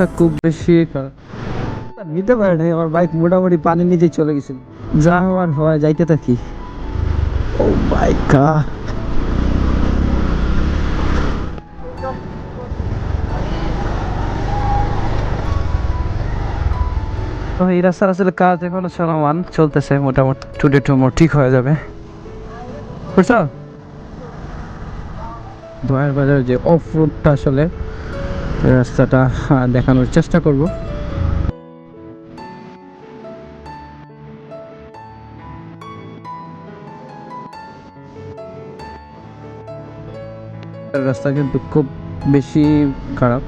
রাস্তা খুব বেশি নিতে পারে নাই, আমার বাইক মোটামুটি পানি নিচে চলে গেছিল। যা হওয়ার হয় যাইতে থাকি। ও গড তো এই রাস্তার আসলে কাজ এখনও চলমান, চলতেছে মোটামুটি। টুডে টুমোর ঠিক হয়ে যাবে। বুঝছ? দয়ার বাজার যে অফ রোডটা আসলে রাস্তাটা দেখানোর চেষ্টা করব। রাস্তা কিন্তু খুব বেশি খারাপ।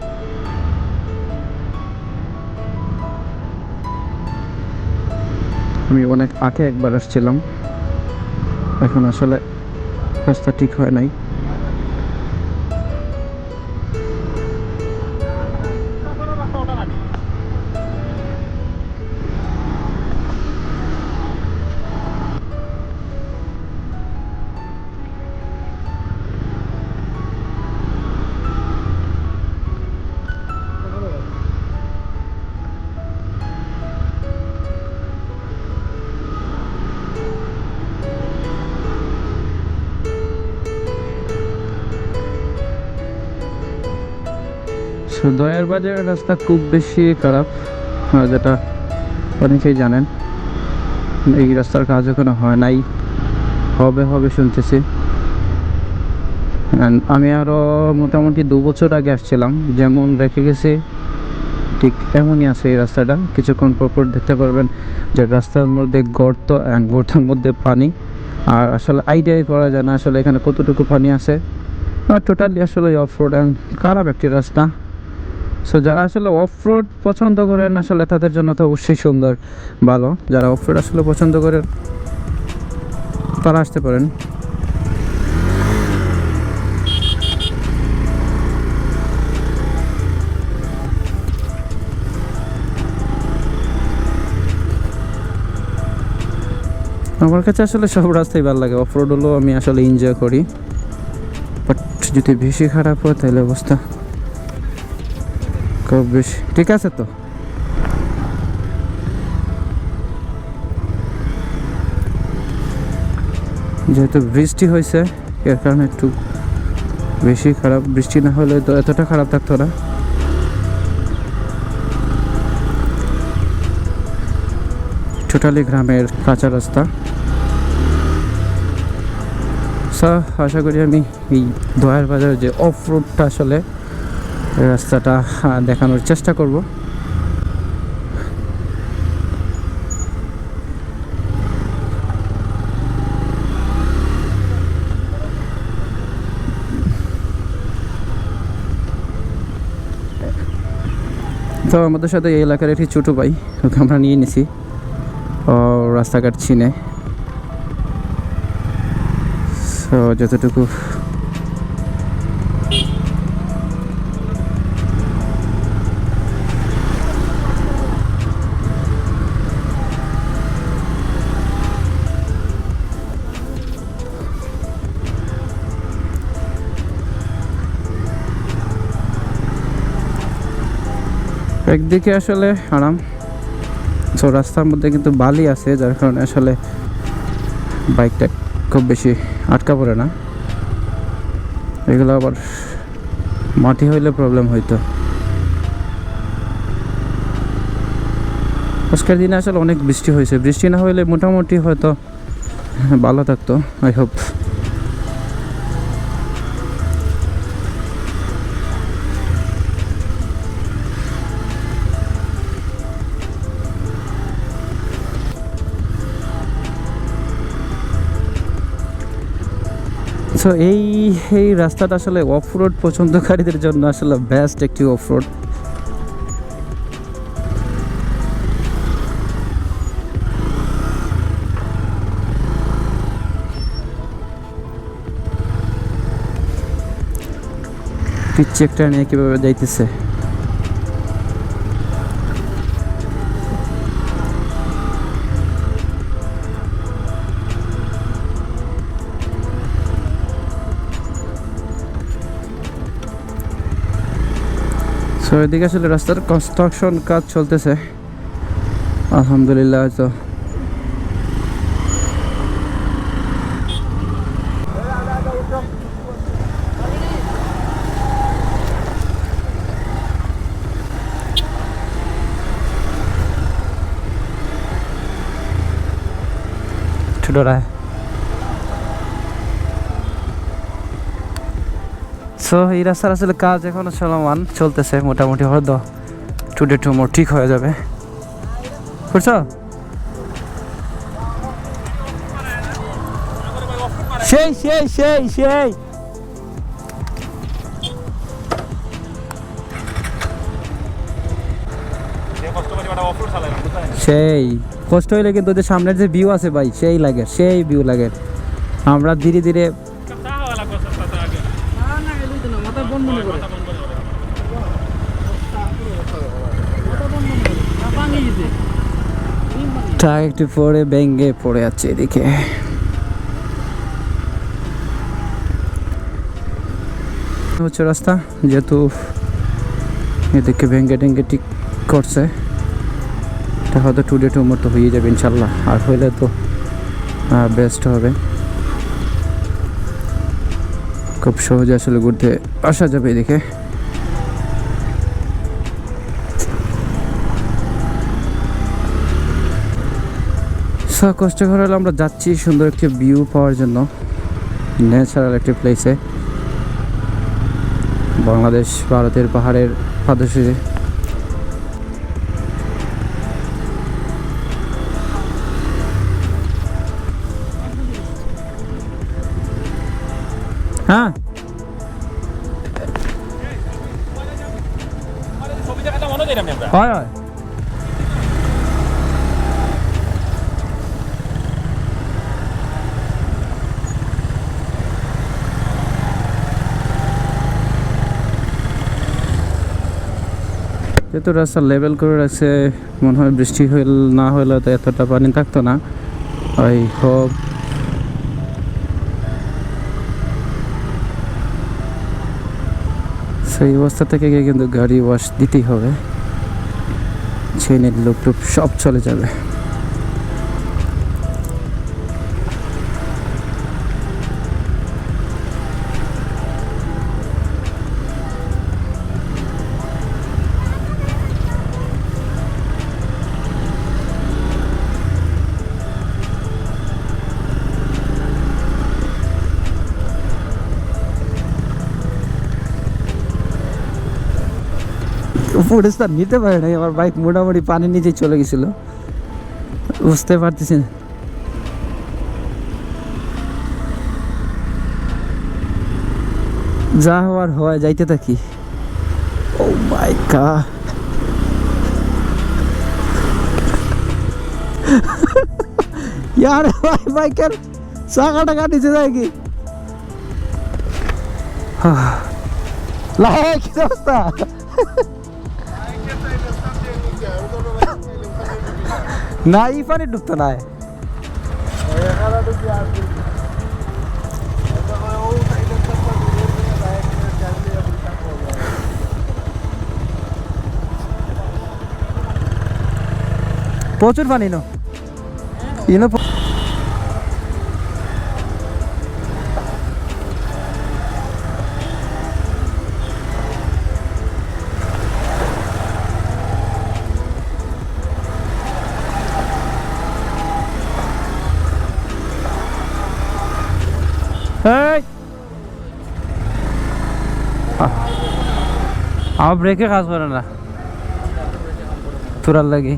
আমি অনেক আগে একবার আসছিলাম। এখন আসলে রাস্তা ঠিক হয় নাই। দয়ার বাজারের রাস্তা খুব বেশি খারাপ যেটা অনেকেই জানেন। এই রাস্তার কাজ এখনও হয় নাই। হবে হবে শুনতেছি। আমি আরও মোটামুটি দু বছর আগে আসছিলাম। যেমন রেখে গেছি, ঠিক এমনই আছে এই রাস্তাটা। কিছুক্ষণ পর পর দেখতে পারবেন যে রাস্তার মধ্যে গর্ত অ্যান্ড গর্তের মধ্যে পানি। আর আসলে আইডিয়াই করা যায় না আসলে এখানে কতটুকু পানি আছে। টোটালি আসলে অফ রোড অ্যান্ড খারাপ একটি রাস্তা। সো যারা আসলে অফ রোড পছন্দ করেন, আসলে তাদের জন্য তো অবশ্যই সুন্দর, ভালো। যারা অফ রোড আসলে পছন্দ করেন, তারা আসতে পারেন। আমার কাছে আসলে সব রাস্তাই ভালো লাগে। অফ রোড হলেও আমি আসলে এনজয় করি। বাট যদি বেশি খারাপ হয়, তাহলে অবস্থা খুব বেশি ঠিক আছে তো? যেহেতু বৃষ্টি হয়েছে, এর কারণে একটু বেশি খারাপ, বৃষ্টি না হলে তো এতটা খারাপ থাকতো না। টোটালি গ্রামের কাঁচা রাস্তা। আশা করি আমি এই দয়ার বাজার যে অফ রোডটা আসলে রাস্তাটা দেখানোর চেষ্টা করব। তো আমাদের সাথে এই এলাকার একটি ছোটো ভাই, ওকে আমরা নিয়ে নিছি। ও রাস্তাঘাট চিনে। তো যতটুকু একদিকে আসলে আরাম তো রাস্তার মধ্যে কিন্তু বালি আছে, যার কারণে আসলে বাইকটা খুব বেশি আটকা পড়ে না। এগুলো আবার মাটি হইলে প্রবলেম হইতো। আজকের দিনে আসলে অনেক বৃষ্টি হয়েছে। বৃষ্টি না হইলে মোটামুটি হয়তো ভালো থাকতো আই হোপ সো এই এই রাস্তাটা আসলে অফ রোড পছন্দকারীদের জন্য আসলে বেস্ট একটি অফ রোড পিচ্ছে একটা নিয়ে কীভাবে যাইতেছে? সো এদিকে আসলে রাস্তার কনস্ট্রাকশন কাজ চলতেছে। আলহামদুলিল্লাহ তো। ছোটরা সো এই রাস্তার আসলে কাজ এখনও চলমান, চলতেছে, মোটামুটি হয়তো টুডে টুমোর ঠিক হয়ে যাবে। বুঝছ সেই সেই সেই সেই। সেই, কষ্ট হইলে কিন্তু সামনের যে ভিউ আছে ভাই, সেই লাগে, সেই ভিউ লাগে। আমরা ধীরে ধীরে ট্রাক একটু পরে ব্যাঙ্গে পড়ে আছে এদিকে। হচ্ছে রাস্তা, যেহেতু এদিকে ভেঙ্গে টেঙ্গে ঠিক করছে। এটা হয়তো টু ডে টু মতো হয়ে যাবে ইনশাল্লাহ। আর হইলে তো বেস্ট হবে। খুব সহজে আসলে ঘুরতে আসা যাবে এদিকে। সো কষ্ট করে হলে আমরা যাচ্ছি সুন্দর একটি ভিউ পাওয়ার জন্য। ন্যাচারাল একটি প্লেসে বাংলাদেশ ভারতের পাহাড়ের পাদশীরে হ্যাঁ। হয় হয়। যেহেতু রাস্তা লেভেল করে রাখছে, মনে হয় বৃষ্টি হইল, না হইলে তো এতটা পানি থাকতো না। ওই হোক সেই অবস্থা থেকে গিয়ে কিন্তু গাড়ি ওয়াশ দিতেই হবে। চেনের লোক সব চলে যাবে। ফুটেজটা নিতে পারে নাই আমার বাইক মোটামুটি পানির নিচে চলে গেছিল বুঝতে পারতেছি না যা হওয়ার হয় যাইতে থাকি ও মাই গড यार भाई বাইকের চাকাটা কাটিছে যায় কি লাগে কি না এই ডুবতো না প্রচুর পানি নো ইনো আমার ব্রেকে কাজ করে না। তোরার লাগে।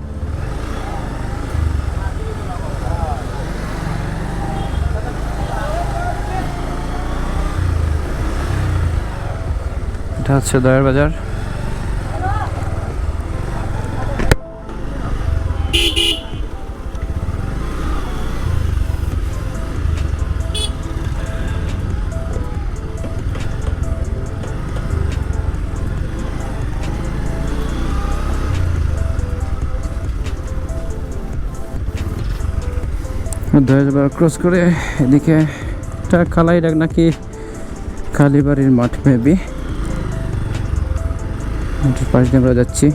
এটা হচ্ছে দয়ার বাজার। ক্রস করে এদিকে এটা রাখ নাকি কালীবাড়ির মাঠ মেবি। পাশ দিয়ে আমরা যাচ্ছি।